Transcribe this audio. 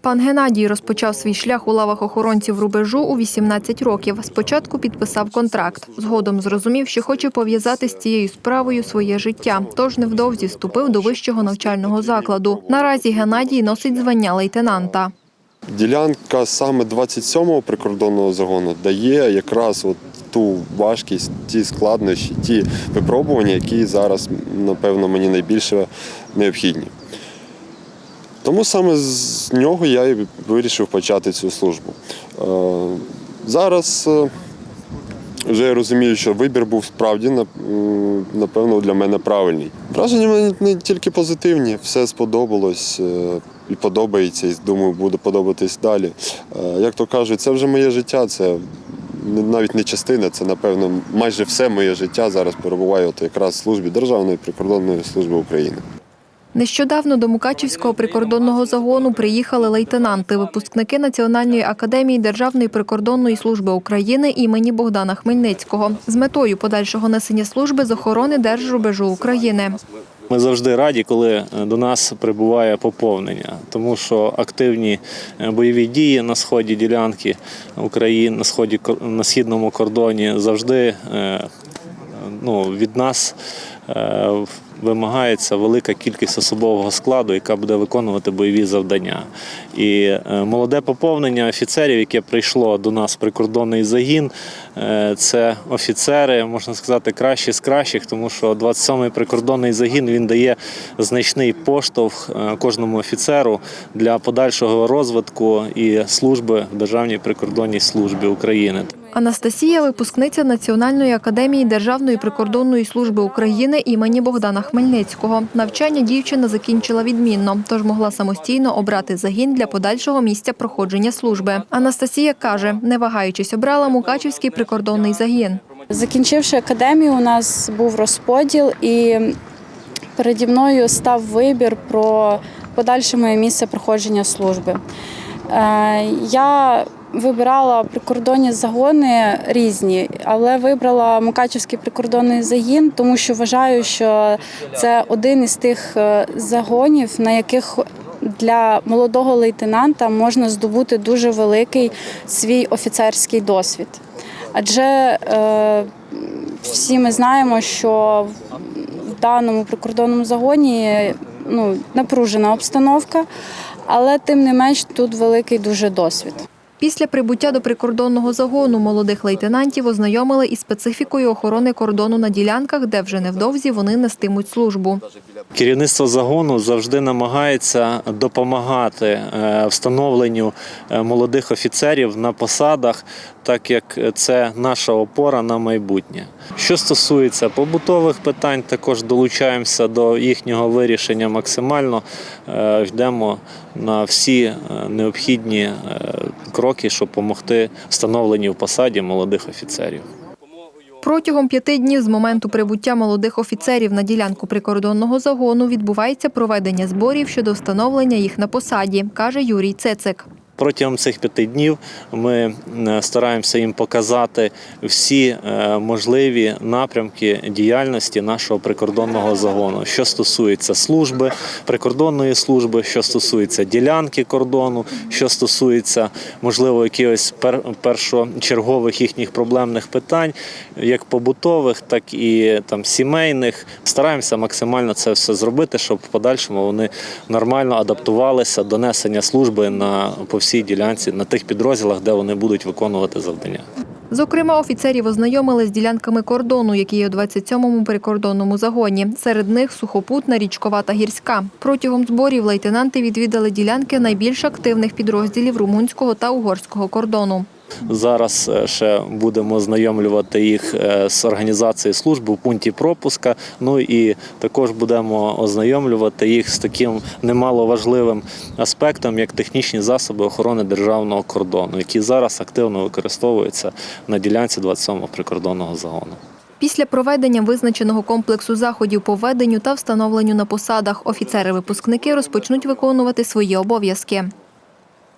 Пан Геннадій розпочав свій шлях у лавах охоронців рубежу у 18 років. Спочатку підписав контракт. Згодом зрозумів, що хоче пов'язати з цією справою своє життя. Тож невдовзі вступив до вищого навчального закладу. Наразі Геннадій носить звання лейтенанта. Ділянка саме 27-го прикордонного загону дає якраз от ту важкість, ті складнощі, ті випробування, які зараз, напевно, мені найбільше необхідні. Тому саме з нього я і вирішив почати цю службу. Е, Зараз е, вже я розумію, що вибір був справді напевно для мене правильний. Враження в мене не тільки позитивні, все сподобалось е, і подобається, і думаю, буде подобатись далі. Як то кажуть, це вже моє життя, це навіть не частина, це напевно майже все моє життя зараз перебуває от якраз в службі Державної прикордонної служби України. Нещодавно до Мукачівського прикордонного загону приїхали лейтенанти, випускники Національної академії Державної прикордонної служби України імені Богдана Хмельницького з метою подальшого несення служби з охорони Держрубежу України. Ми завжди раді, коли е, до нас прибуває поповнення, тому що активні е, бойові дії на сході ділянки України, на сході на східному кордоні завжди е, ну, від нас вимагається велика кількість особового складу, яка буде виконувати бойові завдання. І е, молоде поповнення офіцерів, яке прийшло до нас прикордонний загін, е, це офіцери, можна сказати, кращі з кращих, тому що 27-й прикордонний загін він дає значний поштовх е, кожному офіцеру для подальшого розвитку і служби в Державній прикордонній службі України. Анастасія випускниця Національної академії Державної прикордонної служби України імені Богдана Хмельницького. Навчання дівчина закінчила відмінно, тож могла самостійно обрати загін для подальшого місця проходження служби. Анастасія каже, не вагаючись, обрала Мукачівський прикордонний загін. Закінчивши академію, у нас був розподіл, і переді мною став вибір про подальше моє місце проходження служби. Е, Я вибирала прикордонні загони різні, але вибрала Мукачівський прикордонний загін, тому що вважаю, що це один із тих е, загонів, на яких для молодого лейтенанта можна здобути дуже великий свій офіцерський досвід. Адже е, всі ми знаємо, що в даному прикордонному загоні ну, напружена обстановка, але тим не менш тут великий дуже досвід. Після прибуття до прикордонного загону молодих лейтенантів ознайомили із специфікою охорони кордону на ділянках, де вже невдовзі вони нестимуть службу. Керівництво загону завжди намагається допомагати е, встановленню е, молодих офіцерів на посадах, так як це наша опора на майбутнє. Що стосується побутових питань, також долучаємося до їхнього вирішення максимально. Е, Йдемо на всі необхідні кроки, щоб допомогти встановленню в посаді молодих офіцерів. Протягом п'яти днів з моменту прибуття молодих офіцерів на ділянку прикордонного загону відбувається проведення зборів щодо встановлення їх на посаді, каже Юрій Цецик. Протягом цих п'яти днів ми е, стараємося їм показати всі е, можливі напрямки діяльності нашого прикордонного загону, що стосується служби, прикордонної служби, що стосується ділянки кордону, що стосується можливо якихось пер- першочергових їхніх проблемних питань, як побутових, так і там сімейних. Стараємося максимально це все зробити, щоб в подальшому вони нормально адаптувалися до несення служби на по всій ділянці, на тих підрозділах, де вони будуть виконувати завдання. Зокрема, офіцерів ознайомили з ділянками кордону, які є у 27-му прикордонному загоні. Серед них сухопутна, річкова та гірська. Протягом зборів лейтенанти відвідали ділянки найбільш активних підрозділів румунського та угорського кордону. Зараз е, ще будемо ознайомлювати їх е, з організацією служби в пункті пропуска. Ну і також будемо ознайомлювати їх з таким немаловажливим аспектом, як технічні засоби охорони державного кордону, які зараз активно використовуються на ділянці 27-го прикордонного загону. Після проведення визначеного комплексу заходів по введенню та встановленню на посадах офіцери-випускники розпочнуть виконувати свої обов'язки.